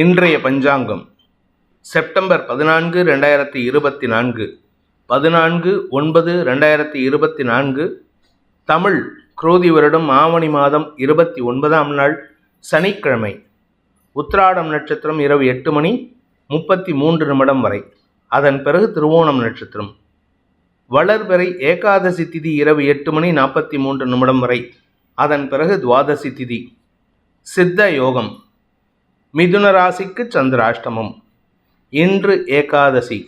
இன்றைய பஞ்சாங்கம். செப்டம்பர் பதினான்கு ரெண்டாயிரத்தி இருபத்தி நான்கு. பதினான்கு ஒன்பது ரெண்டாயிரத்தி இருபத்தி நான்கு. தமிழ் குரோதி வருடம் ஆவணி மாதம் இருபத்தி ஒன்பதாம் நாள் சனிக்கிழமை. உத்திராடம் நட்சத்திரம் இரவு எட்டு மணி முப்பத்தி மூன்று நிமிடம் வரை. அதன் பிறகு திருவோணம் நட்சத்திரம். வளர்பிறை ஏகாதசி திதி இரவு எட்டு மணி நாற்பத்தி மூன்று நிமிடம் வரை. அதன் பிறகு துவாதசி திதி. சித்த யோகம். மிதுன ராசிக்கு சந்திராஷ்டமம். இன்று ஏகாதசி.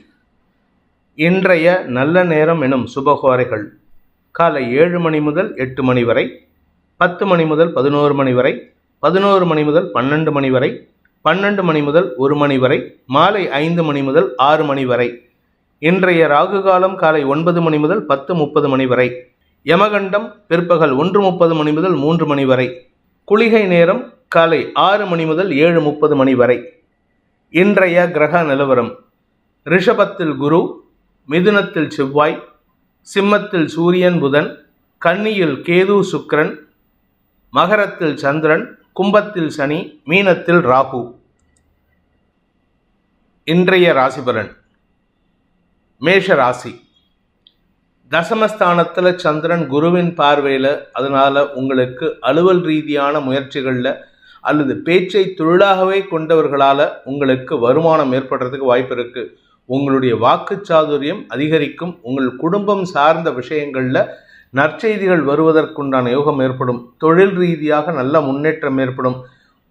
இன்றைய நல்ல நேரம் எனும் சுபகோரைகள். காலை ஏழு மணி முதல் எட்டு மணி வரை பத்து மணி முதல் பதினோரு மணி வரை பதினோரு மணி முதல் பன்னெண்டு மணி வரை பன்னெண்டு மணி முதல் ஒரு மணி வரை மாலை ஐந்து மணி முதல் ஆறு மணி வரை இன்றைய ராகு காலம் காலை ஒன்பது மணி முதல் பத்து முப்பது மணி வரை யமகண்டம் பிற்பகல் ஒன்று முப்பது மணி முதல் மூன்று மணி வரை குளிகை நேரம் காலை ஆறு மணி முதல் ஏழு முப்பது மணி வரை. இன்றைய கிரக நிலவரம் ரிஷபத்தில் குரு மிதுனத்தில் செவ்வாய் சிம்மத்தில் சூரியன் புதன் கன்னியில் கேது சுக்கரன் மகரத்தில் சந்திரன் கும்பத்தில் சனி மீனத்தில் ராகு. இன்றைய ராசிபலன் மேஷ ராசி. தசமஸ்தானத்தில் சந்திரன் குருவின் பார்வையில் அதனால் உங்களுக்கு அலுவல் ரீதியான முயற்சிகளில் அல்லது பேச்சை தொழிலாகவே கொண்டவர்களால் உங்களுக்கு வருமானம் ஏற்படுறதுக்கு வாய்ப்பு இருக்குது உங்களுடைய வாக்கு சாதுரியம் அதிகரிக்கும். உங்கள் குடும்பம் சார்ந்த விஷயங்களில் நற்செய்திகள் வருவதற்குண்டான யோகம் ஏற்படும். தொழில் ரீதியாக நல்ல முன்னேற்றம் ஏற்படும்.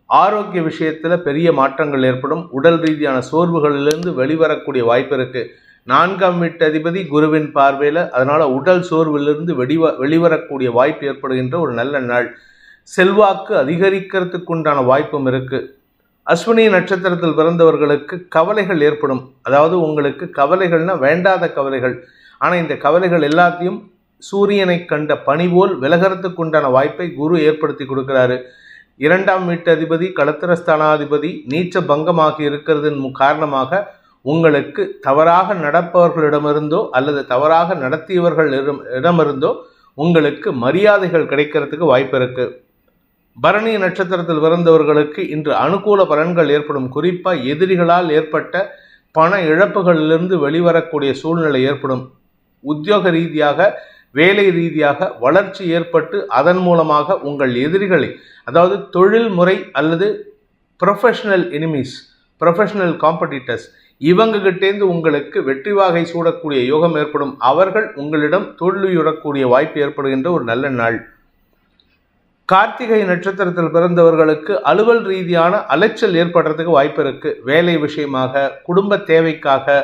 ஆரோக்கிய விஷயத்தில் பெரிய மாற்றங்கள் ஏற்படும். உடல் ரீதியான சோர்வுகளிலிருந்து வெளிவரக்கூடிய வாய்ப்பு இருக்குது நான்காம் வீட்டு அதிபதி குருவின் பார்வையில் அதனால் உடல் சோர்விலிருந்து வெளிவ வெளிவரக்கூடிய வாய்ப்பு ஏற்படுகின்ற ஒரு நல்ல நாள். செல்வாக்கு அதிகரிக்கிறதுக்குண்டான வாய்ப்பும் இருக்குது அஸ்வினி நட்சத்திரத்தில் பிறந்தவர்களுக்கு கவலைகள் ஏற்படும். அதாவது உங்களுக்கு கவலைகள்னால் வேண்டாத கவலைகள். ஆனால் இந்த கவலைகள் எல்லாத்தையும் சூரியனை கண்ட பணி போல் விலகிறதுக்குண்டான வாய்ப்பை குரு ஏற்படுத்தி கொடுக்குறாரு. இரண்டாம் வீட்டு அதிபதி களத்திரஸ்தானாதிபதி நீச்ச பங்கமாகி இருக்கிறதன் காரணமாக உங்களுக்கு தவறாக நடப்பவர்களிடமிருந்தோ அல்லது தவறாக நடத்தியவர்கள் இடமிருந்தோ உங்களுக்கு மரியாதைகள் கிடைக்கிறதுக்கு வாய்ப்பு இருக்குது பரணி நட்சத்திரத்தில் பிறந்தவர்களுக்கு இன்று அனுகூல பலன்கள் ஏற்படும். குறிப்பாக எதிரிகளால் ஏற்பட்ட பண இழப்புகளிலிருந்து வெளிவரக்கூடிய சூழ்நிலை ஏற்படும். உத்தியோக ரீதியாக வேலை ரீதியாக வளர்ச்சி ஏற்பட்டு அதன் மூலமாக உங்கள் எதிரிகளை அதாவது தொழில் முறை அல்லது ப்ரொஃபஷனல் எனிமீஸ் ப்ரொஃபஷனல் காம்படிட்டர்ஸ் இவங்ககிட்டேருந்து உங்களுக்கு வெற்றி வாகை சூடக்கூடிய யோகம் ஏற்படும். அவர்கள் உங்களிடம் தோல்வியுறக்கூடிய வாய்ப்பு ஏற்படுகின்ற ஒரு நல்ல நாள். கார்த்திகை நட்சத்திரத்தில் பிறந்தவர்களுக்கு அலுவல் ரீதியான அலைச்சல் ஏற்படுறதுக்கு வாய்ப்பு இருக்கு. வேலை விஷயமாக குடும்ப தேவைக்காக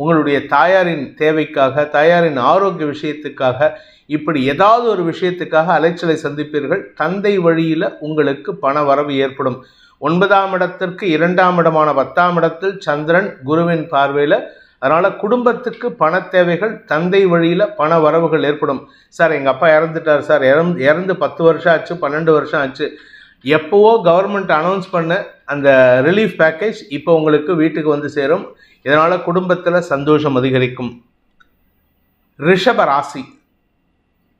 உங்களுடைய தாயாரின் தேவைக்காக தாயாரின் ஆரோக்கிய விஷயத்துக்காக இப்படி ஏதாவது ஒரு விஷயத்துக்காக அலைச்சலை சந்திப்பீர்கள். தந்தை வழியில் உங்களுக்கு பண வரவு ஏற்படும். ஒன்பதாம் இடத்திற்கு இரண்டாம் இடமான பத்தாம் இடத்தில் சந்திரன் குருவின் பார்வையில் அதனால் குடும்பத்துக்கு பண தேவைகள் தந்தை வழியில் பண வரவுகள் ஏற்படும். சார் எங்கள் அப்பா இறந்துட்டார் சார். இறந்து இறந்து பத்து வருஷம் ஆச்சு பன்னெண்டு வருஷம் ஆச்சு. எப்போவோ கவர்மெண்ட் அனௌன்ஸ் பண்ண அந்த ரிலீஃப் பேக்கேஜ் இப்போ உங்களுக்கு வீட்டுக்கு வந்து சேரும். இதனால் குடும்பத்தில் சந்தோஷம் அதிகரிக்கும். ரிஷப ராசி.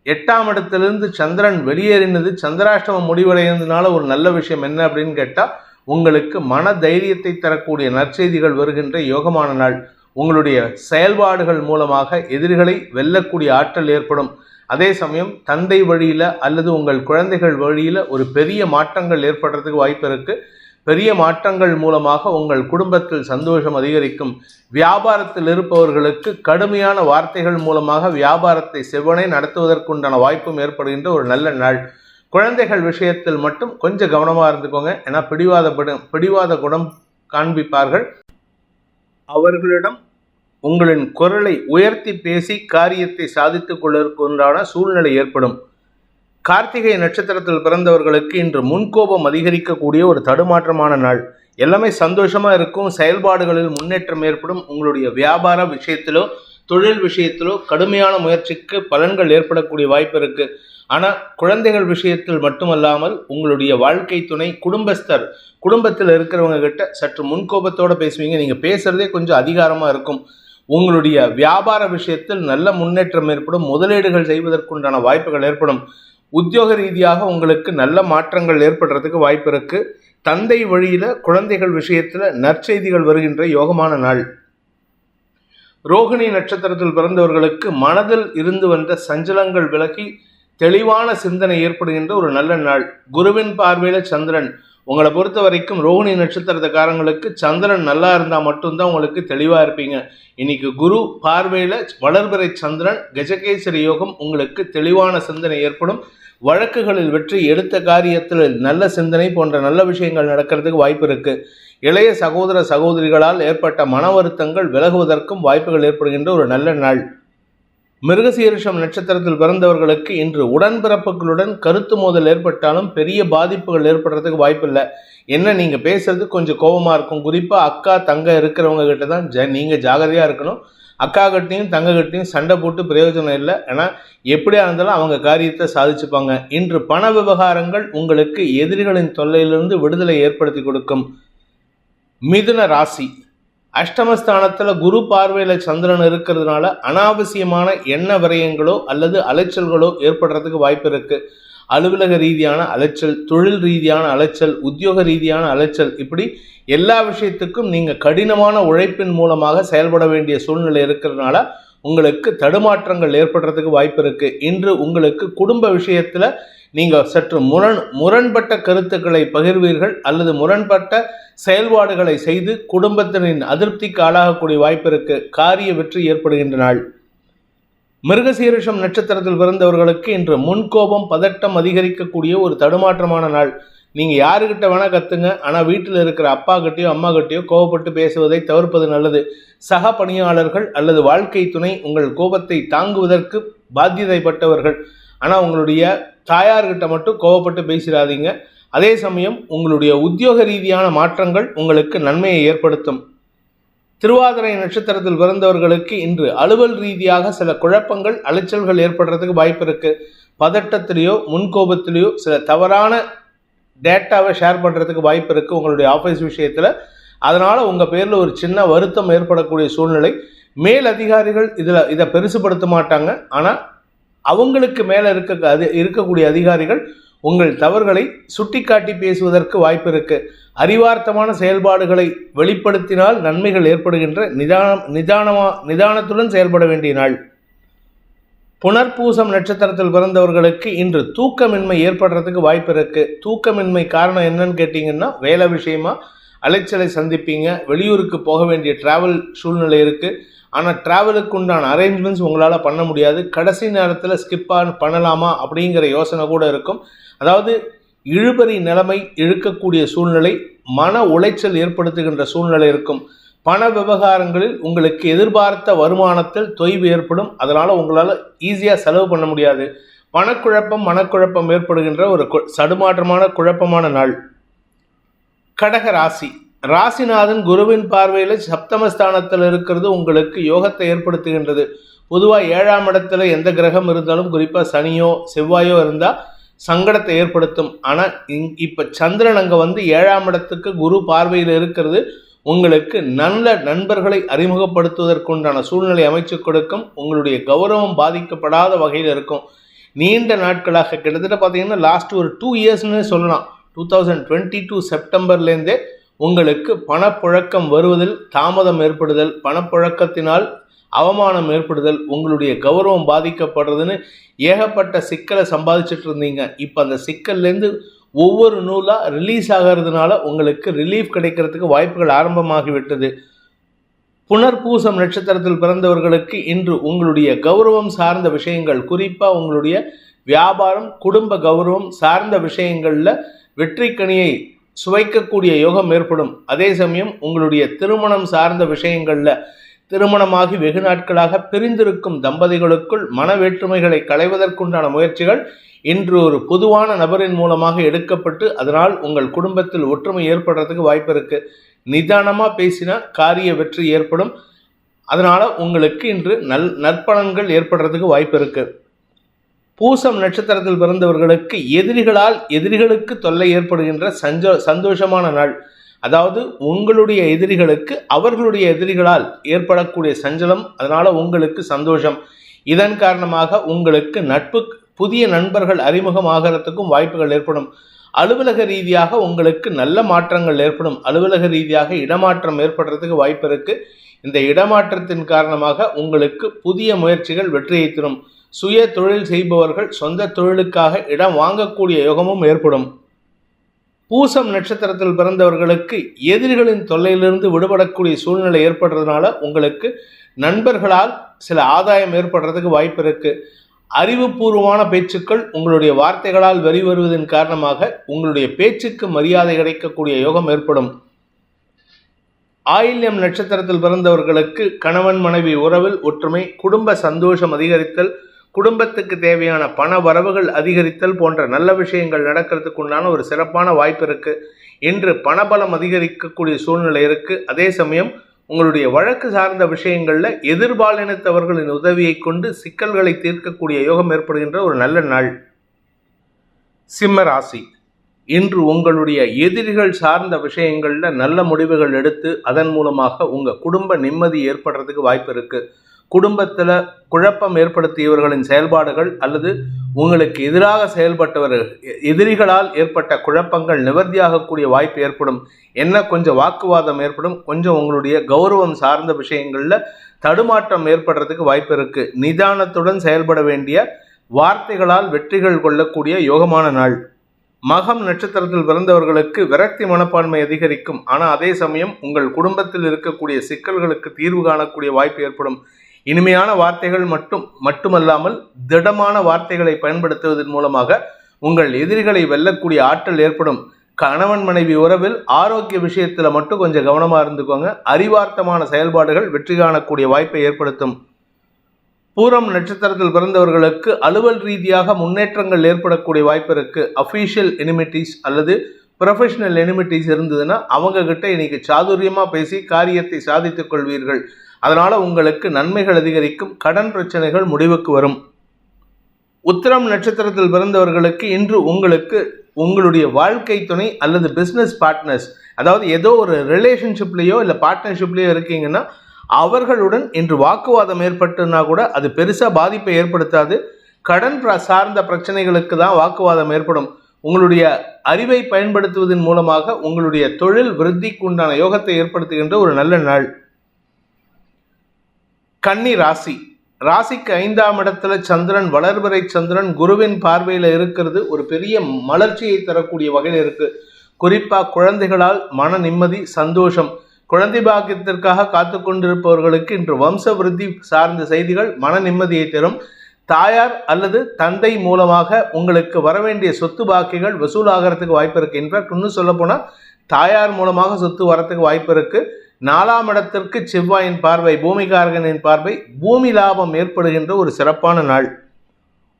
எட்டாம் இடத்திலிருந்து சந்திரன் வெளியேறினது சந்திராஷ்டமம் முடிவடைந்ததுனால ஒரு நல்ல விஷயம் என்ன அப்படின்னு கேட்டால் உங்களுக்கு மன தைரியத்தை தரக்கூடிய நற்செய்திகள் வருகின்ற யோகமான நாள். உங்களுடைய செயல்பாடுகள் மூலமாக எதிரிகளை வெல்லக்கூடிய ஆற்றல் ஏற்படும். அதே சமயம் தந்தை வழியில் அல்லது உங்கள் குழந்தைகள் வழியில் ஒரு பெரிய மாற்றங்கள் ஏற்படுறதுக்கு வாய்ப்பு இருக்குது பெரிய மாற்றங்கள் மூலமாக உங்கள் குடும்பத்தில் சந்தோஷம் அதிகரிக்கும். வியாபாரத்தில் இருப்பவர்களுக்கு கடுமையான வார்த்தைகள் மூலமாக வியாபாரத்தை செவ்வனை நடத்துவதற்குண்டான வாய்ப்பும் ஏற்படுகின்ற ஒரு நல்ல நாள். குழந்தைகள் விஷயத்தில் மட்டும் கொஞ்சம் கவனமாக இருந்துக்கோங்க. ஏன்னா பிடிவாத பிடிவாத குணம் காண்பிப்பார்கள். அவர்களிடம் உங்களின் குரலை உயர்த்தி பேசி காரியத்தை சாதித்துக் கொள்வதற்குண்டான சூழ்நிலை ஏற்படும். கார்த்திகை நட்சத்திரத்தில் பிறந்தவர்களுக்கு இன்று முன்கோபம் அதிகரிக்கக்கூடிய ஒரு தடுமாற்றமான நாள். எல்லாமே சந்தோஷமாக இருக்கும். செயல்பாடுகளில் முன்னேற்றம் ஏற்படும். உங்களுடைய வியாபார விஷயத்திலோ தொழில் விஷயத்திலோ கடுமையான முயற்சிக்கு பலன்கள் ஏற்படக்கூடிய வாய்ப்பு இருக்குது ஆனால் குழந்தைகள் விஷயத்தில் மட்டுமல்லாமல் உங்களுடைய வாழ்க்கை துணை குடும்பஸ்தர் குடும்பத்தில் இருக்கிறவங்க கிட்ட சற்று முன்கோபத்தோடு பேசுவீங்க. நீங்கள் பேசுகிறதே கொஞ்சம் அதிகாரமாக இருக்கும். உங்களுடைய வியாபார விஷயத்தில் நல்ல முன்னேற்றம் ஏற்படும். முதலீடுகள் செய்வதற்குண்டான வாய்ப்புகள் ஏற்படும். உத்தியோக ரீதியாக உங்களுக்கு நல்ல மாற்றங்கள் ஏற்படுறதுக்கு வாய்ப்பு இருக்கு. தந்தை வழியில குழந்தைகள் விஷயத்துல நற்செய்திகள் வருகின்ற யோகமான நாள். ரோகிணி நட்சத்திரத்தில் பிறந்தவர்களுக்கு மனதில் இருந்து வந்த சஞ்சலங்கள் விலகி தெளிவான சிந்தனை ஏற்படுகின்ற ஒரு நல்ல நாள். குருவின் பார்வையில சந்திரன். உங்களை பொறுத்த வரைக்கும் ரோஹிணி நட்சத்திரத்துக்காரங்களுக்கு சந்திரன் நல்லா இருந்தால் மட்டும்தான் உங்களுக்கு தெளிவாக இருப்பீங்க. இன்னைக்கு குரு பார்வையில் வளர்பிறை சந்திரன் கஜகேசரி யோகம் உங்களுக்கு தெளிவான சிந்தனை ஏற்படும். வழக்குகளில் வெற்றி எடுத்த காரியத்தில் நல்ல சிந்தனை போன்ற நல்ல விஷயங்கள் நடக்கிறதுக்கு வாய்ப்பு இருக்குது இளைய சகோதர சகோதரிகளால் ஏற்பட்ட மன வருத்தங்கள் விலகுவதற்கும் வாய்ப்புகள் ஏற்படுகின்ற ஒரு நல்ல நாள். மிருகசீரிஷம் நட்சத்திரத்தில் பிறந்தவர்களுக்கு இன்று உடன்பிறப்புகளுடன் கருத்து மோதல் ஏற்பட்டாலும் பெரிய பாதிப்புகள் ஏற்படுறதுக்கு வாய்ப்பில்லை. என்ன நீங்கள் பேசுறது கொஞ்சம் கோபமாக இருக்கும். குறிப்பாக அக்கா தங்க இருக்கிறவங்க கிட்ட தான் ஜ நீங்கள் ஜாகிரதையாக இருக்கணும். அக்கா கிட்டையும் தங்க கிட்டையும் சண்டை போட்டு பிரயோஜனம் இல்லை. ஏன்னா எப்படியா இருந்தாலும் அவங்க காரியத்தை சாதிச்சுப்பாங்க. இன்று பண விவகாரங்கள் உங்களுக்கு எதிரிகளின் தொல்லையிலிருந்து விடுதலை ஏற்படுத்தி கொடுக்கும். மிதுன ராசி. அஷ்டமஸ்தானத்தில் குரு பார்வையில் சந்திரன் இருக்கிறதுனால அனாவசியமான எண்ண விரயங்களோ அல்லது அலைச்சல்களோ ஏற்படுறதுக்கு வாய்ப்பு இருக்கு. அலுவலக ரீதியான அலைச்சல் தொழில் ரீதியான அலைச்சல் உத்தியோக ரீதியான அலைச்சல் இப்படி எல்லா விஷயத்துக்கும் நீங்கள் கடினமான உழைப்பின் மூலமாக செயல்பட வேண்டிய சூழ்நிலை இருக்கிறதுனால உங்களுக்கு தடுமாற்றங்கள் ஏற்படுறதுக்கு வாய்ப்பு இருக்கு. இன்று உங்களுக்கு குடும்ப விஷயத்தில் நீங்கள் சற்று முரண் முரண்பட்ட கருத்துக்களை பகிர்வீர்கள் அல்லது முரண்பட்ட செயல்பாடுகளை செய்து குடும்பத்தினரின் அதிருப்திக்கு ஆளாகக்கூடிய வாய்ப்பு இருக்கு. காரிய வெற்றி ஏற்படுகின்ற நாள். மிருகசீரிஷம் நட்சத்திரத்தில் பிறந்தவர்களுக்கு இன்று முன்கோபம் பதட்டம் அதிகரிக்கக்கூடிய ஒரு தடுமாற்றமான நாள். நீங்கள் யாருக்கிட்ட வேணால் கற்றுங்க ஆனால் வீட்டில் இருக்கிற அப்பா கிட்டேயோ அம்மா கிட்டேயோ கோபப்பட்டு பேசுவதை தவிர்ப்பது நல்லது. சக பணியாளர்கள் அல்லது வாழ்க்கை துணை உங்கள் கோபத்தை தாங்குவதற்கு பாத்தியதைப்பட்டவர்கள். ஆனால் உங்களுடைய தாயார்கிட்ட மட்டும் கோவப்பட்டு பேசிடாதீங்க அதே சமயம் உங்களுடைய உத்தியோக ரீதியான மாற்றங்கள் உங்களுக்கு நன்மையை ஏற்படுத்தும். திருவாதிரை நட்சத்திரத்தில் பிறந்தவர்களுக்கு இன்று அலுவல் ரீதியாக சில குழப்பங்கள் அலைச்சல்கள் ஏற்படுறதுக்கு வாய்ப்பு இருக்குது பதட்டத்திலேயோ முன்கோபத்திலேயோ சில தவறான டேட்டாவை ஷேர் பண்ணுறதுக்கு வாய்ப்பு இருக்குது உங்களுடைய ஆஃபீஸ் விஷயத்தில். அதனால் உங்கள் பேரில் ஒரு சின்ன வருத்தம் ஏற்படக்கூடிய சூழ்நிலை. மேல் அதிகாரிகள் இதில் இதை பெருசுப்படுத்த மாட்டாங்க. ஆனால் அவங்களுக்கு மேலே இருக்க அது இருக்கக்கூடிய அதிகாரிகள் உங்கள் தவறுகளை சுட்டிக்காட்டி பேசுவதற்கு வாய்ப்பு இருக்கு. அறிவார்த்தமான செயல்பாடுகளை வெளிப்படுத்தினால் நன்மைகள் ஏற்படுகின்ற நிதானம் நிதானமாக நிதானத்துடன் செயல்பட வேண்டிய நாள். புனர்பூசம் நட்சத்திரத்தில் பிறந்தவர்களுக்கு இன்று தூக்கமின்மை ஏற்படுறதுக்கு வாய்ப்பு இருக்கு. தூக்கமின்மை காரணம் என்னன்னு கேட்டிங்கன்னா வேலை விஷயமா அலைச்சலை சந்திப்பீங்க. வெளியூருக்கு போக வேண்டிய டிராவல் சூழ்நிலை இருக்குது ஆனால் ட்ராவலுக்கு உண்டான அரேஞ்ச்மெண்ட்ஸ் உங்களால் பண்ண முடியாது. கடைசி நேரத்தில் ஸ்கிப் பண்ணலாமா அப்படிங்கிற யோசனை கூட இருக்கும். அதாவது இழுபறி நிலைமை இழுக்கக்கூடிய சூழ்நிலை மன உளைச்சல் ஏற்படுத்துகின்ற சூழ்நிலை இருக்கும். பண விவகாரங்களில் உங்களுக்கு எதிர்பார்த்த வருமானத்தில் தொய்வு ஏற்படும். அதனால் உங்களால் ஈஸியாக செலவு பண்ண முடியாது. மனக்குழப்பம் மனக்குழப்பம் ஏற்படுகின்ற ஒரு சடுமாற்றமான குழப்பமான நாள். கடக ராசி. ராசிநாதன் குருவின் பார்வையில் சப்தமஸ்தானத்தில் இருக்கிறது உங்களுக்கு யோகத்தை ஏற்படுத்துகின்றது. பொதுவாக ஏழாம் இடத்துல எந்த கிரகம் இருந்தாலும் குறிப்பாக சனியோ செவ்வாயோ இருந்தால் சங்கடத்தை ஏற்படுத்தும். ஆனால் இப்போ சந்திரன் அங்கே வந்து ஏழாம் இடத்துக்கு குரு பார்வையில் இருக்கிறது. உங்களுக்கு நல்ல நண்பர்களை அறிமுகப்படுத்துவதற்குண்டான சூழ்நிலை அமைச்சு கொடுக்கும். உங்களுடைய கௌரவம் பாதிக்கப்படாத வகையில் இருக்கும். நீண்ட நாட்களாக கிட்டத்தட்ட பார்த்தீங்கன்னா லாஸ்ட் ஒரு டூ இயர்ஸ்னு சொல்லலாம். டூ தௌசண்ட் டுவெண்ட்டி டூ செப்டம்பர்லேருந்தே உங்களுக்கு பணப்புழக்கம் வருவதில் தாமதம் ஏற்படுதல் பணப்புழக்கத்தினால் அவமானம் ஏற்படுதல் உங்களுடைய கௌரவம் பாதிக்கப்படுறதுன்னு ஏகப்பட்ட சிக்கலை சம்பாதிச்சுட்டு இருந்தீங்க. இப்போ அந்த சிக்கல்லேருந்து ஒவ்வொரு நூலாக ரிலீஸ் ஆகிறதுனால உங்களுக்கு ரிலீஃப் கிடைக்கிறதுக்கு வாய்ப்புகள் ஆரம்பமாகிவிட்டது. புனர்பூசம் நட்சத்திரத்தில் பிறந்தவர்களுக்கு இன்று உங்களுடைய கௌரவம் சார்ந்த விஷயங்கள் குறிப்பாக உங்களுடைய வியாபாரம் குடும்ப கௌரவம் சார்ந்த விஷயங்களில் வெற்றிக்கனியை சுவைக்கக்கூடிய யோகம் ஏற்படும். அதே சமயம் உங்களுடைய திருமணம் சார்ந்த விஷயங்களில் திருமணமாகி வெகு நாட்களாக பிரிந்திருக்கும் தம்பதிகளுக்குள் மன வேற்றுமைகளை களைவதற்குண்டான முயற்சிகள் இன்று ஒரு பொதுவான நபரின் மூலமாக எடுக்கப்பட்டு அதனால் உங்கள் குடும்பத்தில் ஒற்றுமை ஏற்படுறதுக்கு வாய்ப்பு இருக்கு. நிதானமாக பேசினா காரிய வெற்றி ஏற்படும். அதனால் உங்களுக்கு இன்று நல் நற்பலன்கள் ஏற்படுறதுக்கு வாய்ப்பு இருக்குது பூசம் நட்சத்திரத்தில் பிறந்தவர்களுக்கு எதிரிகளால் எதிரிகளுக்கு தொல்லை ஏற்படுகின்ற சஞ்சோ சந்தோஷமான நாள். அதாவது உங்களுடைய எதிரிகளுக்கு அவர்களுடைய எதிரிகளால் ஏற்படக்கூடிய சஞ்சலம் அதனால் உங்களுக்கு சந்தோஷம். இதன் காரணமாக உங்களுக்கு நட்பு புதிய நண்பர்கள் அறிமுகம் ஆகிறதுக்கும் வாய்ப்புகள் ஏற்படும். அலுவலக ரீதியாக உங்களுக்கு நல்ல மாற்றங்கள் ஏற்படும். அலுவலக ரீதியாக இடமாற்றம் ஏற்படுறதுக்கு வாய்ப்பு இருக்கு. இந்த இடமாற்றத்தின் காரணமாக உங்களுக்கு புதிய முயற்சிகள் வெற்றியை தரும். சுய தொழில் செய்பவர்கள் சொந்த தொழிலுக்காக இடம் வாங்கக்கூடிய யோகமும் ஏற்படும். பூசம் நட்சத்திரத்தில் பிறந்தவர்களுக்கு எதிரிகளின் தொல்லையிலிருந்து விடுபடக்கூடிய சூழ்நிலை ஏற்படுறதுனால உங்களுக்கு நண்பர்களால் சில ஆதாயம் ஏற்படுறதுக்கு வாய்ப்பு இருக்குது அறிவுபூர்வமான பேச்சுக்கள் உங்களுடைய வார்த்தைகளால் வெளிவருவதன் காரணமாக உங்களுடைய பேச்சுக்கு மரியாதை கிடைக்கக்கூடிய யோகம் ஏற்படும். ஆயில்யம் நட்சத்திரத்தில் பிறந்தவர்களுக்கு கணவன் மனைவி உறவில் ஒற்றுமை குடும்ப சந்தோஷம் அதிகரித்தல் குடும்பத்துக்கு தேவையான பண வரவுகள் அதிகரித்தல் போன்ற நல்ல விஷயங்கள் நடக்கிறதுக்கு உண்டான ஒரு சிறப்பான வாய்ப்பு இருக்கு. இன்று பணபலம் அதிகரிக்கக்கூடிய சூழ்நிலை இருக்கு. அதே சமயம் உங்களுடைய வழக்கு சார்ந்த விஷயங்களில் எதிர்பாலினத்தவர்களின் உதவியை கொண்டு சிக்கல்களை தீர்க்கக்கூடிய யோகம் ஏற்படுகின்ற ஒரு நல்ல நாள். சிம்ம ராசி. இன்று உங்களுடைய எதிரிகள் சார்ந்த விஷயங்களில் நல்ல முடிவுகள் எடுத்து அதன் மூலமாக உங்கள் குடும்ப நிம்மதி ஏற்படுறதுக்கு வாய்ப்பு இருக்குது குடும்பத்தில் குழப்பம் ஏற்படுத்தியவர்களின் செயல்பாடுகள் அல்லது உங்களுக்கு எதிராக செயல்பட்டவர்கள் எதிரிகளால் ஏற்பட்ட குழப்பங்கள் நிவர்த்தியாகக்கூடிய வாய்ப்பு ஏற்படும் என்ன கொஞ்சம் வாக்குவாதம் ஏற்படும் கொஞ்சம் உங்களுடைய கௌரவம் சார்ந்த விஷயங்களில் தடுமாற்றம் ஏற்படுறதுக்கு வாய்ப்பு இருக்குது நிதானத்துடன் செயல்பட வேண்டிய வார்த்தைகளால் வெற்றிகள் கொள்ளக்கூடிய யோகமான நாள். மகம் நட்சத்திரத்தில் பிறந்தவர்களுக்கு விரக்தி மனப்பான்மை அதிகரிக்கும். ஆனால் அதே சமயம் உங்கள் குடும்பத்தில் இருக்கக்கூடிய சிக்கல்களுக்கு தீர்வு காணக்கூடிய வாய்ப்பு ஏற்படும். இனிமையான வார்த்தைகள் மட்டும் மட்டுமல்லாமல் திடமான வார்த்தைகளை பயன்படுத்துவதன் மூலமாக உங்கள் எதிரிகளை வெல்லக்கூடிய ஆற்றல் ஏற்படும். கணவன் மனைவி உறவில் ஆரோக்கிய விஷயத்தில் மட்டும் கொஞ்சம் கவனமாக இருந்துக்கோங்க. அறிவார்த்தமான செயல்பாடுகள் வெற்றி காணக்கூடிய வாய்ப்பை ஏற்படுத்தும். பூரம் நட்சத்திரத்தில் பிறந்தவர்களுக்கு அலுவல் ரீதியாக முன்னேற்றங்கள் ஏற்படக்கூடிய வாய்ப்பு இருக்குது அஃபீஷியல் எனிமிட்டிஸ் அல்லது ப்ரொஃபஷனல் எனிமிட்டிஸ் இருந்ததுன்னா அவங்கக்கிட்ட இன்னைக்கு சாதுரியமாக பேசி காரியத்தை சாதித்துக் கொள்வீர்கள். அதனால் உங்களுக்கு நன்மைகள் அதிகரிக்கும் கடன் பிரச்சனைகள் முடிவுக்கு வரும். உத்திரம் நட்சத்திரத்தில் பிறந்தவர்களுக்கு இன்று உங்களுக்கு உங்களுடைய வாழ்க்கை துணை அல்லது பிஸ்னஸ் பார்ட்னர்ஸ் அதாவது ஏதோ ஒரு ரிலேஷன்ஷிப்லேயோ இல்லை பார்ட்னர்ஷிப்லேயோ இருக்கீங்கன்னா அவர்களுடன் இன்று வாக்குவாதம் ஏற்பட்டுனா கூட அது பெருசாக பாதிப்பை ஏற்படுத்தாது. கடன் சார்ந்த பிரச்சனைகளுக்கு தான் வாக்குவாதம் ஏற்படும். உங்களுடைய அறிவை பயன்படுத்துவதன் மூலமாக உங்களுடைய தொழில் விருத்திக்கு உண்டான யோகத்தை ஏற்படுத்துகின்ற ஒரு நல்ல நாள். கன்னி ராசி. ராசிக்கு ஐந்தாம் இடத்துல சந்திரன் வளர்வரை சந்திரன் குருவின் பார்வையில் இருக்கிறது ஒரு பெரிய மலர்ச்சியை தரக்கூடிய வகையில் இருக்கு. குறிப்பாக குழந்தைகளால் மன நிம்மதி சந்தோஷம். குழந்தை பாக்கியத்திற்காக காத்து கொண்டிருப்பவர்களுக்கு இன்று வம்ச விருத்தி சார்ந்த செய்திகள் மன நிம்மதியை தரும். தாயார் அல்லது தந்தை மூலமாக உங்களுக்கு வரவேண்டிய சொத்து பாக்கிகள் வசூலாகிறதுக்கு வாய்ப்பு இருக்கு. இன்ஃபேக்ட் இன்னும் சொல்ல தாயார் மூலமாக சொத்து வரத்துக்கு வாய்ப்பு இருக்கு. நாலாம் இடத்திற்கு செவ்வாயின் பார்வை பூமிகாரகனின் பார்வை பூமி லாபம் ஏற்படுகின்ற ஒரு சிறப்பான நாள்.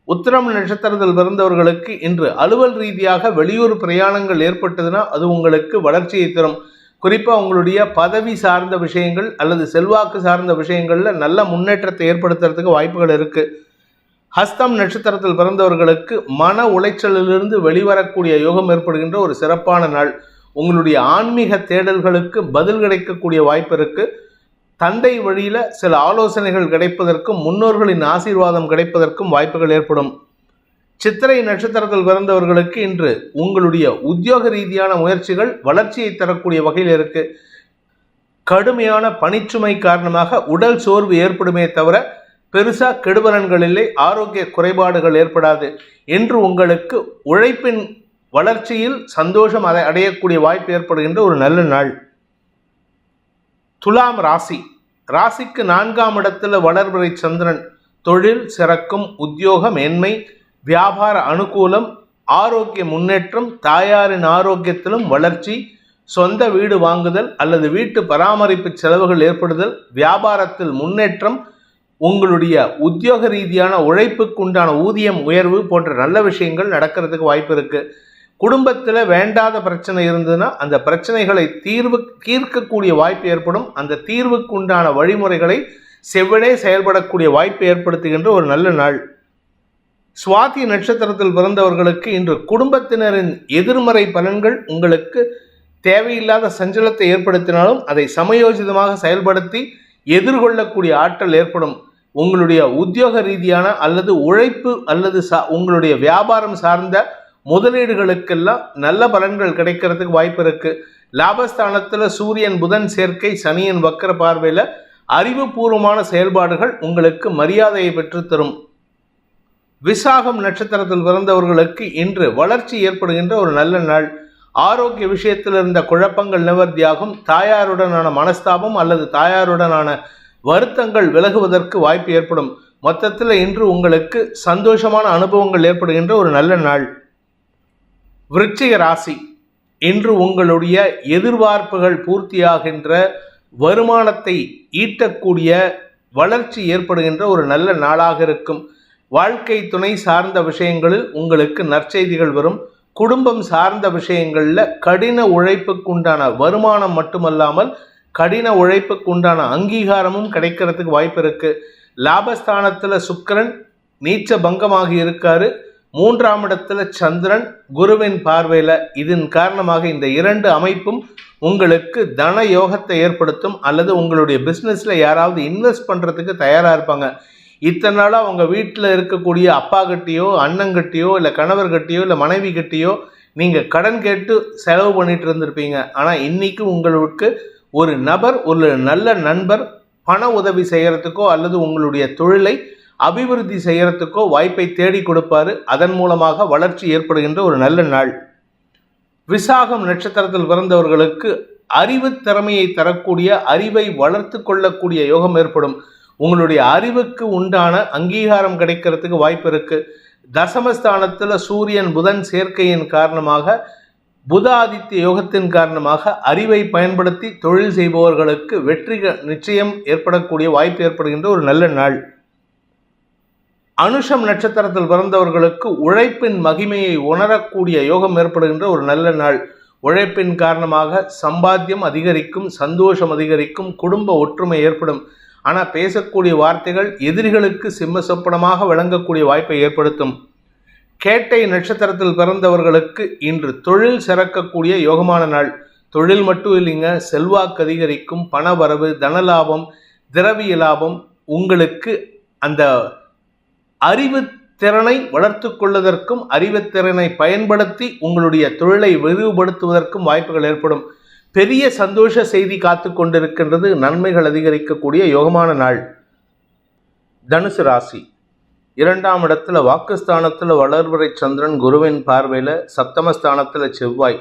உத்திரம் நட்சத்திரத்தில் பிறந்தவர்களுக்கு இன்று அலுவல் ரீதியாக வெளியூர் பிரயாணங்கள் ஏற்பட்டதுன்னா அது உங்களுக்கு வளர்ச்சியை தரும். குறிப்பாக உங்களுடைய பதவி சார்ந்த விஷயங்கள் அல்லது செல்வாக்கு சார்ந்த விஷயங்களில் நல்ல முன்னேற்றத்தை ஏற்படுத்துறதுக்கு வாய்ப்புகள் இருக்குது ஹஸ்தம் நட்சத்திரத்தில் பிறந்தவர்களுக்கு மன உளைச்சலிலிருந்து வெளிவரக்கூடிய யோகம் ஏற்படுகின்ற ஒரு சிறப்பான நாள். உங்களுடைய ஆன்மீக தேடல்களுக்கு பதில் கிடைக்கக்கூடிய வாய்ப்பு இருக்கு. தந்தை வழியில் சில ஆலோசனைகள் கிடைப்பதற்கும் முன்னோர்களின் ஆசீர்வாதம் கிடைப்பதற்கும் வாய்ப்புகள் ஏற்படும். சித்திரை நட்சத்திரத்தில் பிறந்தவர்களுக்கு இன்று உங்களுடைய உத்தியோக ரீதியான முயற்சிகள் வளர்ச்சியை தரக்கூடிய வகையில் இருக்குது கடுமையான பணிச்சுமை காரணமாக உடல் சோர்வு ஏற்படுமே தவிர பெருசா கெடுபலன்கள் இல்லை ஆரோக்கிய குறைபாடுகள் ஏற்படாது என்று உங்களுக்கு உழைப்பின் வளர்ச்சியில் சந்தோஷம் அதை அடையக்கூடிய வாய்ப்பு ஏற்படுகின்ற ஒரு நல்ல நாள். துலாம் ராசி. ராசிக்கு நான்காம் இடத்துல வளர்வரை சந்திரன். தொழில் சிறக்கும் உத்தியோக மேன்மை வியாபார அனுகூலம் ஆரோக்கிய முன்னேற்றம் தாயாரின் ஆரோக்கியத்திலும் வளர்ச்சி சொந்த வீடு வாங்குதல் அல்லது வீட்டு பராமரிப்பு செலவுகள் ஏற்படுதல் வியாபாரத்தில் முன்னேற்றம் உங்களுடைய உத்தியோக ரீதியான உழைப்புக்குண்டான ஊதியம் உயர்வு போன்ற நல்ல விஷயங்கள் நடக்கிறதுக்கு வாய்ப்பு இருக்குது குடும்பத்தில் வேண்டாத பிரச்சனை இருந்ததுன்னா அந்த பிரச்சனைகளை தீர்வு தீர்க்கக்கூடிய வாய்ப்பு ஏற்படும். அந்த தீர்வுக்குண்டான வழிமுறைகளை செவ்வனே செயல்படக்கூடிய வாய்ப்பு ஏற்படுத்துகின்ற ஒரு நல்ல நாள். சுவாதி நட்சத்திரத்தில் பிறந்தவர்களுக்கு இன்று குடும்பத்தினரின் எதிர்மறை பலன்கள் உங்களுக்கு தேவையில்லாத சஞ்சலத்தை ஏற்படுத்தினாலும் அதை சமயோஜிதமாக செயல்படுத்தி எதிர்கொள்ளக்கூடிய ஆற்றல் ஏற்படும். உங்களுடைய உத்தியோக ரீதியான அல்லது உழைப்பு அல்லது சா உங்களுடைய வியாபாரம் சார்ந்த முதலீடுகளுக்கெல்லாம் நல்ல பலன்கள் கிடைக்கிறதுக்கு வாய்ப்பு இருக்குது லாபஸ்தானத்தில் சூரியன் புதன் சேர்க்கை சனியின் வக்கர பார்வையில் அறிவுபூர்வமான செயல்பாடுகள் உங்களுக்கு மரியாதையை பெற்றுத்தரும் விசாகம் நட்சத்திரத்தில் பிறந்தவர்களுக்கு இன்று வளர்ச்சி ஏற்படுகின்ற ஒரு நல்ல நாள். ஆரோக்கிய விஷயத்தில் இருந்த குழப்பங்கள் நிவர்த்தியாகும். தாயாருடனான மனஸ்தாபம் அல்லது தாயாருடனான வருத்தங்கள் விலகுவதற்கு வாய்ப்பு ஏற்படும். மொத்தத்தில் இன்று உங்களுக்கு சந்தோஷமான அனுபவங்கள் ஏற்படுகின்ற ஒரு நல்ல நாள். விருச்சிக ராசி. இன்று உங்களுடைய எதிர்பார்ப்புகள் பூர்த்தியாகின்ற வருமானத்தை ஈட்டக்கூடிய வளர்ச்சி ஏற்படுகின்ற ஒரு நல்ல நாளாக இருக்கும். வாழ்க்கை துணை சார்ந்த விஷயங்களில் உங்களுக்கு நற்செய்திகள் வரும். குடும்பம் சார்ந்த விஷயங்களில் கடின உழைப்புக்குண்டான வருமானம் மட்டுமல்லாமல் கடின உழைப்புக்கு உண்டான அங்கீகாரமும் கிடைக்கிறதுக்கு வாய்ப்பு இருக்குது லாபஸ்தானத்தில் சுக்கரன் நீச்ச பங்கமாக இருக்காரு. மூன்றாம் இடத்துல சந்திரன் குருவின் பார்வையில் இதன் காரணமாக இந்த இரண்டு அமைப்பும் உங்களுக்கு தன யோகத்தை ஏற்படுத்தும் அல்லது உங்களுடைய பிஸ்னஸில் யாராவது இன்வெஸ்ட் பண்ணுறதுக்கு தயாராக இருப்பாங்க. இத்தனை நாளாக அவங்க வீட்டில் இருக்கக்கூடிய அப்பா கிட்டேயோ அண்ணங்கிட்டேயோ இல்லை கணவர்கிட்டேயோ இல்லை மனைவி கிட்டேயோ நீங்கள் கடன் கேட்டு செலவு பண்ணிட்டு இருந்திருப்பீங்க. ஆனால் இன்றைக்கி உங்களுக்கு ஒரு நபர் ஒரு நல்ல நண்பர் பண உதவி செய்கிறதுக்கோ அல்லது உங்களுடைய தொழிலை அபிவிருத்தி செய்கிறதுக்கோ வாய்ப்பை தேடி கொடுப்பாரு. அதன் மூலமாக வளர்ச்சி ஏற்படுகின்ற ஒரு நல்ல நாள். விசாகம் நட்சத்திரத்தில் பிறந்தவர்களுக்கு அறிவு திறமையை தரக்கூடிய அறிவை வளர்த்து கொள்ளக்கூடிய யோகம் ஏற்படும். உங்களுடைய அறிவுக்கு உண்டான அங்கீகாரம் கிடைக்கிறதுக்கு வாய்ப்பு இருக்கு. தசமஸ்தானத்தில் சூரியன் புதன் சேர்க்கையின் காரணமாக புத ஆதித்ய யோகத்தின் காரணமாக அறிவை பயன்படுத்தி தொழில் செய்பவர்களுக்கு வெற்றி நிச்சயம் ஏற்படக்கூடிய வாய்ப்பு ஏற்படுகின்ற ஒரு நல்ல நாள். அனுஷம் நட்சத்திரத்தில் பிறந்தவர்களுக்கு உழைப்பின் மகிமையை உணரக்கூடிய யோகம் ஏற்படுகின்ற ஒரு நல்ல நாள். உழைப்பின் காரணமாக சம்பாத்தியம் அதிகரிக்கும் சந்தோஷம் அதிகரிக்கும் குடும்ப ஒற்றுமை ஏற்படும். ஆனால் பேசக்கூடிய வார்த்தைகள் எதிரிகளுக்கு சிம்ம சொப்பனமாக விளங்கக்கூடிய வாய்ப்பை ஏற்படுத்தும். கேட்டை நட்சத்திரத்தில் பிறந்தவர்களுக்கு இன்று தொழில் சிறக்கக்கூடிய யோகமான நாள். தொழில் மட்டும் இல்லைங்க செல்வாக்கு அதிகரிக்கும் பணவரவு தனலாபம் திரவிய லாபம் உங்களுக்கு அந்த அறிவு திறனை வளர்த்து கொள்வதற்கும் அறிவுத்திறனை பயன்படுத்தி உங்களுடைய தொழிலை விரிவுபடுத்துவதற்கும் வாய்ப்புகள் ஏற்படும். பெரிய சந்தோஷ செய்தி காத்து கொண்டிருக்கின்றது. நன்மைகள் அதிகரிக்கக்கூடிய யோகமான நாள். தனுசு ராசி. இரண்டாம் இடத்துல வாக்குஸ்தானத்தில் வளர்வரை சந்திரன் குருவின் பார்வையில் சப்தமஸ்தானத்தில் செவ்வாய்.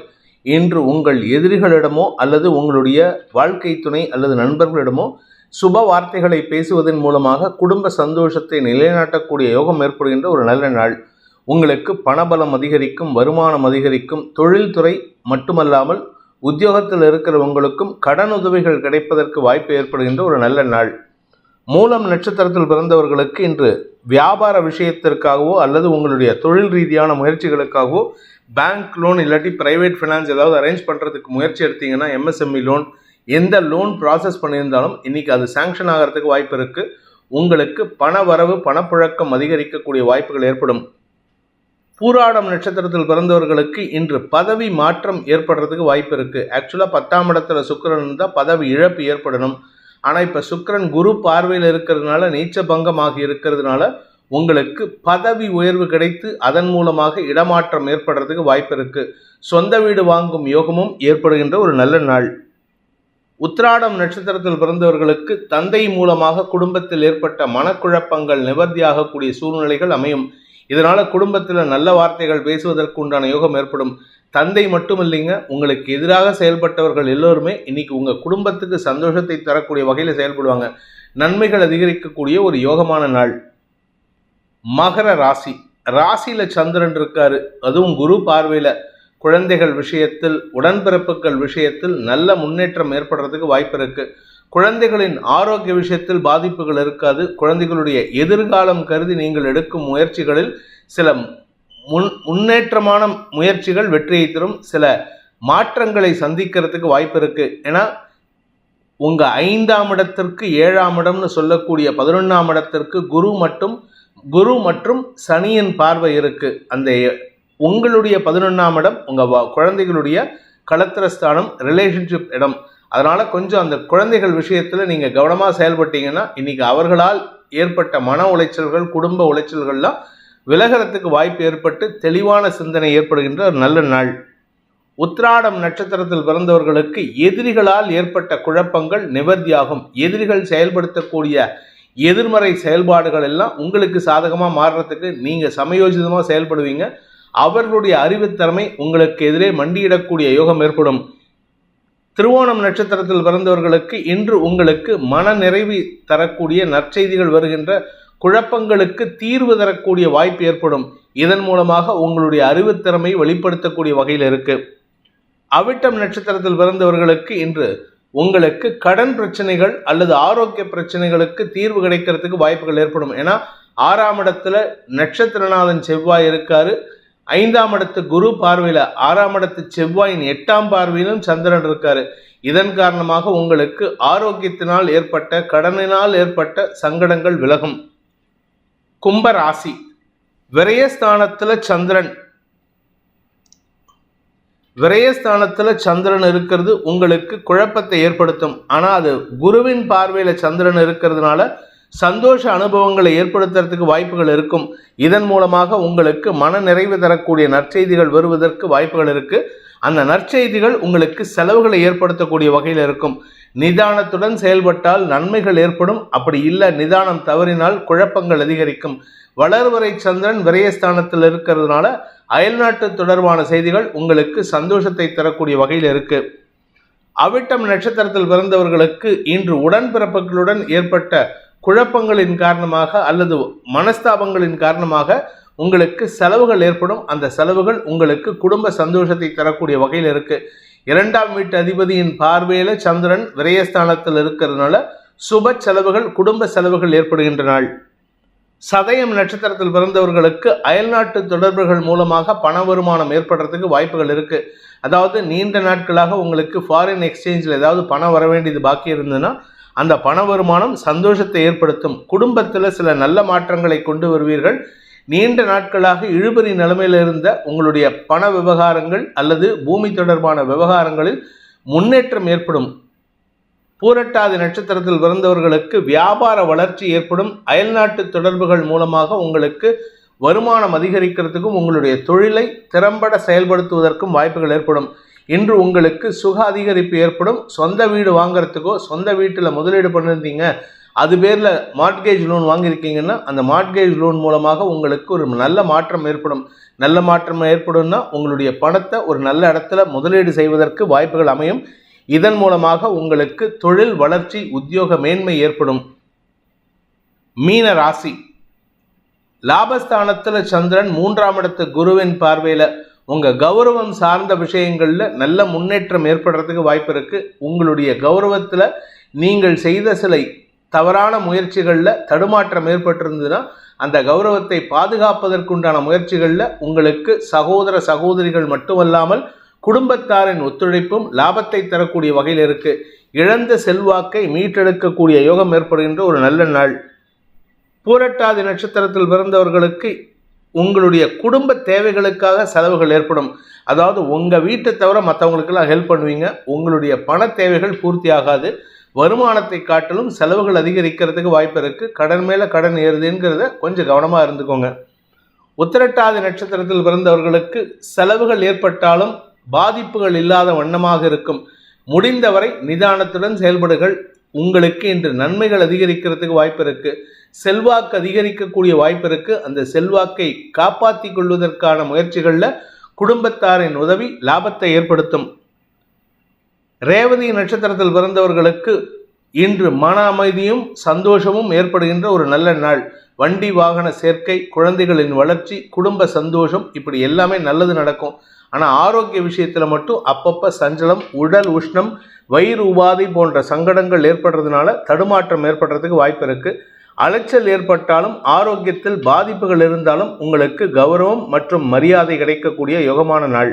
இன்று உங்கள் எதிரிகளிடமோ அல்லது உங்களுடைய வாழ்க்கை துணை அல்லது நண்பர்களிடமோ சுப வார்த்தைகளை பேசுவதன் மூலமாக குடும்ப சந்தோஷத்தை நிலைநாட்டக்கூடிய யோகம் ஏற்படுகின்ற ஒரு நல்ல நாள். உங்களுக்கு பணபலம் அதிகரிக்கும் வருமானம் அதிகரிக்கும் தொழில்துறை மட்டுமல்லாமல் உத்தியோகத்தில் இருக்கிறவங்களுக்கும் கடன் உதவிகள் கிடைப்பதற்கு வாய்ப்பு ஏற்படுகின்ற ஒரு நல்ல நாள். மூலம் நட்சத்திரத்தில் பிறந்தவர்களுக்கு இன்று வியாபார விஷயத்திற்காகவோ அல்லது உங்களுடைய தொழில் ரீதியான முயற்சிகளுக்காகவோ பேங்க் லோன் இல்லாட்டி பிரைவேட் ஃபினான்ஸ் ஏதாவது அரேஞ்ச் பண்ணுறதுக்கு முயற்சி எடுத்தீங்கன்னா எம்எஸ்எம்இ லோன் எந்த லோன் ப்ராசஸ் பண்ணியிருந்தாலும் இன்றைக்கி அது சாங்ஷன் ஆகிறதுக்கு வாய்ப்பு இருக்குது உங்களுக்கு பண வரவு பணப்புழக்கம் அதிகரிக்கக்கூடிய வாய்ப்புகள் ஏற்படும். பூராடம் நட்சத்திரத்தில் பிறந்தவர்களுக்கு இன்று பதவி மாற்றம் ஏற்படுறதுக்கு வாய்ப்பு இருக்குது ஆக்சுவலாக பத்தாம் இடத்துல சுக்கிரன் இருந்தால் பதவி இழப்பு ஏற்படணும். ஆனால் இப்போ சுக்கிரன் குரு பார்வையில் இருக்கிறதுனால நீச்ச பங்கமாகி இருக்கிறதுனால உங்களுக்கு பதவி உயர்வு கிடைத்து அதன் மூலமாக இடமாற்றம் ஏற்படுறதுக்கு வாய்ப்பு இருக்குது சொந்த வீடு வாங்கும் யோகமும் ஏற்படுகின்ற ஒரு நல்ல நாள். உத்திராடம் நட்சத்திரத்தில் பிறந்தவர்களுக்கு தந்தை மூலமாக குடும்பத்தில் ஏற்பட்ட மனக்குழப்பங்கள் நிவர்த்தியாகக்கூடிய சூழ்நிலைகள் அமையும். இதனால் குடும்பத்தில் நல்ல வார்த்தைகள் பேசுவதற்கு உண்டான யோகம் ஏற்படும். தந்தை மட்டும் இல்லைங்க உங்களுக்கு எதிராக செயல்பட்டவர்கள் எல்லோருமே இன்னைக்கு உங்கள் குடும்பத்துக்கு சந்தோஷத்தை தரக்கூடிய வகையில் செயல்படுவாங்க. நன்மைகள் அதிகரிக்கக்கூடிய ஒரு யோகமான நாள். மகர ராசி. ராசியில சந்திரன் இருக்காரு. அதுவும் குரு பார்வையில் குழந்தைகள் விஷயத்தில் உடன்பிறப்புகள் விஷயத்தில் நல்ல முன்னேற்றம் ஏற்படுறதுக்கு வாய்ப்பு இருக்குது குழந்தைகளின் ஆரோக்கிய விஷயத்தில் பாதிப்புகள் இருக்காது. குழந்தைகளுடைய எதிர்காலம் கருதி நீங்கள் எடுக்கும் முயற்சிகளில் சில முன் முன்னேற்றமான முயற்சிகள் வெற்றியை தரும். சில மாற்றங்களை சந்திக்கிறதுக்கு வாய்ப்பு இருக்கு. ஏன்னா உங்க ஐந்தாம் இடத்திற்கு ஏழாம் இடம்னு சொல்லக்கூடிய பதினொன்றாம் இடத்திற்கு குரு மட்டும் குரு மற்றும் சனியின் பார்வை இருக்கு. அந்த உங்களுடைய பதினொன்றாம் இடம் உங்கள் குழந்தைகளுடைய களத்திரஸ்தானம் ரிலேஷன்ஷிப் இடம். அதனால் கொஞ்சம் அந்த குழந்தைகள் விஷயத்தில் நீங்கள் கவனமாக செயல்பட்டீங்கன்னா இன்றைக்கி அவர்களால் ஏற்பட்ட மன உளைச்சல்கள் குடும்ப உளைச்சல்கள்லாம் விலகிறதுக்கு வாய்ப்பு ஏற்பட்டு தெளிவான சிந்தனை ஏற்படுகின்ற ஒரு நல்ல நாள். உத்ராடம் நட்சத்திரத்தில் பிறந்தவர்களுக்கு எதிரிகளால் ஏற்பட்ட குழப்பங்கள் நிவர்த்தியாகும். எதிரிகள் செயல்படுத்தக்கூடிய எதிர்மறை செயல்பாடுகள் எல்லாம் உங்களுக்கு சாதகமாக மாறுறதுக்கு நீங்கள் சமயோஜிதமாக செயல்படுவீங்க. அவர்களுடைய அறிவுத்திறமை உங்களுக்கு எதிரே மண்டியிடக்கூடிய யோகம் ஏற்படும். திருவோணம் நட்சத்திரத்தில் பிறந்தவர்களுக்கு இன்று உங்களுக்கு மன நிறைவு தரக்கூடிய நற்செய்திகள் வருகின்ற குழப்பங்களுக்கு தீர்வு தரக்கூடிய வாய்ப்பு ஏற்படும். இதன் மூலமாக உங்களுடைய அறிவுத்திறமை வெளிப்படுத்தக்கூடிய வகையில் இருக்கு. அவிட்டம் நட்சத்திரத்தில் பிறந்தவர்களுக்கு இன்று உங்களுக்கு கடன் பிரச்சனைகள் அல்லது ஆரோக்கிய பிரச்சனைகளுக்கு தீர்வு கிடைக்கிறதுக்கு வாய்ப்புகள் ஏற்படும். ஏன்னா ஆறாம் இடத்துல நட்சத்திரநாதன் செவ்வாய் இருக்காரு. ஐந்தாம் இடத்து குரு பார்வையில் ஆறாம் இடத்து செவ்வாயின் எட்டாம் பார்வையிலும் சந்திரன் இருக்காரு. இதன் காரணமாக உங்களுக்கு ஆரோக்கியத்தினால் ஏற்பட்ட கடனினால் ஏற்பட்ட சங்கடங்கள் விலகும். கும்ப ராசி. விரயஸ்தானத்தில் சந்திரன். விரயஸ்தானத்தில் சந்திரன் இருக்கிறது உங்களுக்கு குழப்பத்தை ஏற்படுத்தும். ஆனால் அது குருவின் பார்வையில் சந்திரன் இருக்கிறதுனால சந்தோஷ அனுபவங்களை ஏற்படுத்துறதுக்கு வாய்ப்புகள் இருக்கும். இதன் மூலமாக உங்களுக்கு மன நிறைவு தரக்கூடிய நற்செய்திகள் வருவதற்கு வாய்ப்புகள் இருக்குது அந்த நற்செய்திகள் உங்களுக்கு செலவுகளை ஏற்படுத்தக்கூடிய வகையில் இருக்கும். நிதானத்துடன் செயல்பட்டால் நன்மைகள் ஏற்படும். அப்படி இல்லை நிதானம் தவறினால் குழப்பங்கள் அதிகரிக்கும். வளர்வரை சந்திரன் விரயஸ்தானத்தில் இருக்கிறதுனால அயல்நாட்டு தொடர்பான செய்திகள் உங்களுக்கு சந்தோஷத்தை தரக்கூடிய வகையில் இருக்கு. அவிட்டம் நட்சத்திரத்தில் பிறந்தவர்களுக்கு இன்று உடன்பிறப்புகளுடன் ஏற்பட்ட குழப்பங்களின் காரணமாக அல்லது மனஸ்தாபங்களின் காரணமாக உங்களுக்கு செலவுகள் ஏற்படும். அந்த செலவுகள் உங்களுக்கு குடும்ப சந்தோஷத்தை தரக்கூடிய வகையில் இருக்கு. இரண்டாம் வீட்டு அதிபதியின் பார்வையில சந்திரன் விரயஸ்தானத்தில் இருக்கிறதுனால சுப செலவுகள் குடும்ப செலவுகள் ஏற்படுகின்ற நாள் சதயம் நட்சத்திரத்தில் பிறந்தவர்களுக்கு அயல்நாட்டு தொடர்புகள் மூலமாக பண வருமானம் ஏற்படுறதுக்கு வாய்ப்புகள் இருக்கு. அதாவது நீண்ட நாட்களாக உங்களுக்கு ஃபாரின் எக்ஸ்சேஞ்சில் ஏதாவது பணம் வர வேண்டியது பாக்கி இருந்ததுன்னா அந்த பண வருமானம் சந்தோஷத்தை ஏற்படுத்தும். குடும்பத்தில் சில நல்ல மாற்றங்களை கொண்டு வருவீர்கள். நீண்ட நாட்களாக இழுபறி நிலைமையில் இருந்த உங்களுடைய பண விவகாரங்கள் அல்லது பூமி தொடர்பான விவகாரங்களில் முன்னேற்றம் ஏற்படும். பூரட்டாதி நட்சத்திரத்தில் பிறந்தவர்களுக்கு வியாபார வளர்ச்சி ஏற்படும். அயல்நாட்டு தொடர்புகள் மூலமாக உங்களுக்கு வருமானம் அதிகரிக்கிறதுக்கும் உங்களுடைய தொழிலை திறம்பட செயல்படுத்துவதற்கும் வாய்ப்புகள் ஏற்படும். இன்று உங்களுக்கு சுக அதிகரிப்பு ஏற்படும். சொந்த வீடு வாங்குறதுக்கோ சொந்த வீட்டில் முதலீடு பண்ணியிருந்தீங்க அது பேரில் மார்ட்கேஜ் லோன் வாங்கியிருக்கீங்கன்னா அந்த மார்ட்கேஜ் லோன் மூலமாக உங்களுக்கு ஒரு நல்ல மாற்றம் ஏற்படும். நல்ல மாற்றம் ஏற்படும்னா உங்களுடைய பணத்தை ஒரு நல்ல இடத்துல முதலீடு செய்வதற்கு வாய்ப்புகள் அமையும். இதன் மூலமாக உங்களுக்கு தொழில் வளர்ச்சி உத்தியோக மேன்மை ஏற்படும். மீன ராசி. லாபஸ்தானத்தில் சந்திரன் மூன்றாம் இடத்து குருவின் பார்வையில். உங்கள் கௌரவம் சார்ந்த விஷயங்களில் நல்ல முன்னேற்றம் ஏற்படுறதுக்கு வாய்ப்பு இருக்குது உங்களுடைய கௌரவத்தில் நீங்கள் செய்த சில தவறான முயற்சிகளில் தடுமாற்றம் ஏற்பட்டிருந்ததுன்னா அந்த கௌரவத்தை பாதுகாப்பதற்குண்டான முயற்சிகளில் உங்களுக்கு சகோதர சகோதரிகள் மட்டுமல்லாமல் குடும்பத்தாரின் ஒத்துழைப்பும் லாபத்தை தரக்கூடிய வகையில் இருக்கு. இழந்த செல்வாக்கை மீட்டெடுக்கக்கூடிய யோகம் ஏற்படுகின்ற ஒரு நல்ல நாள். பூரட்டாதி நட்சத்திரத்தில் பிறந்தவர்களுக்கு உங்களுடைய குடும்ப தேவைகளுக்காக செலவுகள் ஏற்படும். அதாவது உங்கள் வீட்டை தவிர மற்றவங்களுக்கெல்லாம் ஹெல்ப் பண்ணுவீங்க. உங்களுடைய பண தேவைகள் பூர்த்தி ஆகாது வருமானத்தை காட்டிலும் செலவுகள் அதிகரிக்கிறதுக்கு வாய்ப்பு இருக்குது கடன் மேலே கடன் ஏறுதுங்கிறத கொஞ்சம் கவனமாக இருந்துக்கோங்க. உத்திரட்டாதி நட்சத்திரத்தில் பிறந்தவர்களுக்கு செலவுகள் ஏற்பட்டாலும் பாதிப்புகள் இல்லாத வண்ணமாக இருக்கும். முடிந்தவரை நிதானத்துடன் செயல்படுகள் உங்களுக்கு இன்று நன்மைகள் அதிகரிக்கிறதுக்கு வாய்ப்பு இருக்கு. செல்வாக்கு அதிகரிக்கக்கூடிய வாய்ப்பு இருக்கு. அந்த செல்வாக்கை காப்பாற்றி கொள்வதற்கான முயற்சிகளில் குடும்பத்தாரின் உதவி லாபத்தை ஏற்படுத்தும். ரேவதி நட்சத்திரத்தில் பிறந்தவர்களுக்கு இன்று மன அமைதியும் சந்தோஷமும் ஏற்படுகின்ற ஒரு நல்ல நாள். வண்டி வாகன சேர்க்கை குழந்தைகளின் வளர்ச்சி குடும்ப சந்தோஷம் இப்படி எல்லாமே நல்லது நடக்கும். ஆனால் ஆரோக்கிய விஷயத்தில் மட்டும் அப்பப்போ சஞ்சலம் உடல் உஷ்ணம் வயிறு உபாதை போன்ற சங்கடங்கள் ஏற்படுறதுனால தடுமாற்றம் ஏற்படுறதுக்கு வாய்ப்பு இருக்குது அலைச்சல் ஏற்பட்டாலும் ஆரோக்கியத்தில் பாதிப்புகள் இருந்தாலும் உங்களுக்கு கௌரவம் மற்றும் மரியாதை கிடைக்கக்கூடிய யோகமான நாள்.